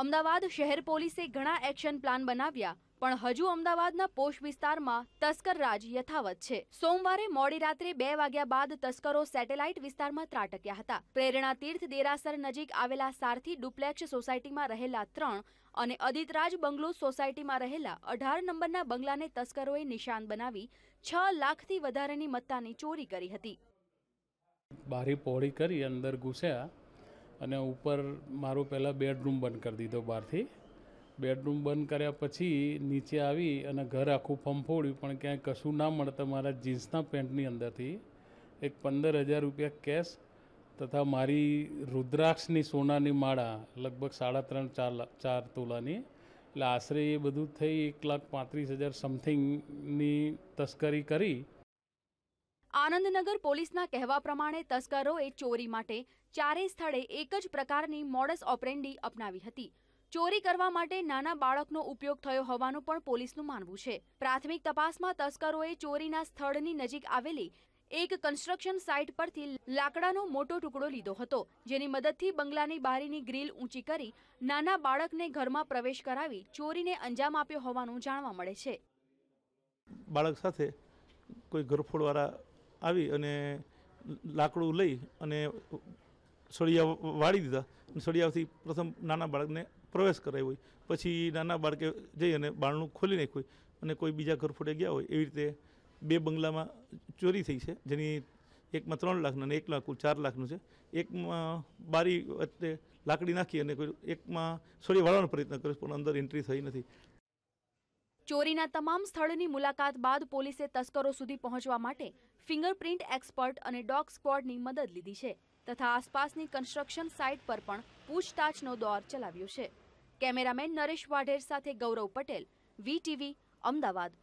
અમદાવાદ શહેર પોલીસે ઘણા એક્શન પ્લાન બનાવ્યા, પણ હજુ અમદાવાદના પોશ વિસ્તારમાં તસ્કર રાજ યથાવત છે. સોમવારે મોડી રાત્રે બે વાગ્યા બાદ તસ્કરો સેટેલાઇટ વિસ્તારમાં ત્રાટક્યા હતા. પ્રેરણા તીર્થ દેરાસર નજીક આવેલા સારથી ડુપ્લેક્ષ સોસાયટીમાં રહેલા ત્રણ અને અદિતરાજ બંગલો સોસાયટીમાં રહેલા અઢાર નંબરના બંગલાને તસ્કરોએ નિશાન બનાવી છ લાખથી વધારેની મત્તાની ચોરી કરી હતી. બારી પહોળી કરી, અંદર ઘૂસ્યા. અને ઉપર મારો પહેલાં બેડરૂમ બંધ કરી દીધો બહારથી. બેડરૂમ બંધ કર્યા પછી નીચે આવી અને ઘર આખું ફંફોડ્યું પણ ક્યાંય કશું ના મળતા મારા જીન્સના પેન્ટની અંદરથી એક પંદર હજાર રૂપિયા કેશ તથા મારી રુદ્રાક્ષની સોનાની માળા, લગભગ સાડા ત્રણ, ચાર ચાર તોલાની. એટલે આશરે એ બધું થઈ એક લાખ પાંત્રીસ હજાર સમથિંગની તસ્કરી કરી આનંદનગર પોલીસના કહેવા પ્રમાણે તસ્કરોએ ચોરી માટે ચારેય સ્થળે એક જ પ્રકારની મોડસ ઓપરેન્ડી અપનાવી હતી. ચોરી કરવા માટે નાના બાળકનો ઉપયોગ થયો હોવાનું પણ પોલીસનું માનવું છે. પ્રાથમિક તપાસમાં તસ્કરોએ ચોરીના સ્થળની નજીક આવેલી એક કન્સ્ટ્રક્શન સાઇટ પરથી લાકડાનો મોટો ટુકડો લીધો હતો, જેની મદદથી બંગલાની બારીની ગ્રીલ ઊંચી કરી નાના બાળકને ઘરમાં પ્રવેશ કરાવી ચોરીને અંજામ આપ્યો હોવાનું જાણવા મળે છે. બાળક સાથે કોઈ ઘરફોડવાળા આવી અને લાકડું લઈ અને સળિયા વાળી દીધા. અને સળિયાથી પ્રથમ નાના બાળકને પ્રવેશ કરાવ્યો હોય. પછી નાના બાળકે જઈ અને બાળનું ખોલી નાખ્યું હોય અને કોઈ બીજા ઘરફોડે ગયા હોય, એવી રીતે બે બંગલામાં ચોરી થઈ છે, જેની એકમાં ત્રણ લાખનું અને એક લાખ ચાર લાખનું છે. એકમાં બારી વચ્ચે લાકડી નાખી અને કોઈ એકમાં સળિયા વાળવાનો પ્રયત્ન કર્યો, પણ અંદર એન્ટ્રી થઈ નથી. ચોરીના તમામ સ્થળની મુલાકાત બાદ પોલીસે તસ્કરો સુધી પહોંચવા માટે ફિંગરપ્રિન્ટ એક્સપર્ટ અને ડોગ સ્ક્વોડની મદદ લીધી છે તથા આસપાસની કન્સ્ટ્રક્શન સાઇટ પર પણ પૂછતાછનો દોર ચલાવ્યો છે. કેમેરામેન નરેશ વાઢેર સાથે ગૌરવ પટેલ, વીટીવી, અમદાવાદ.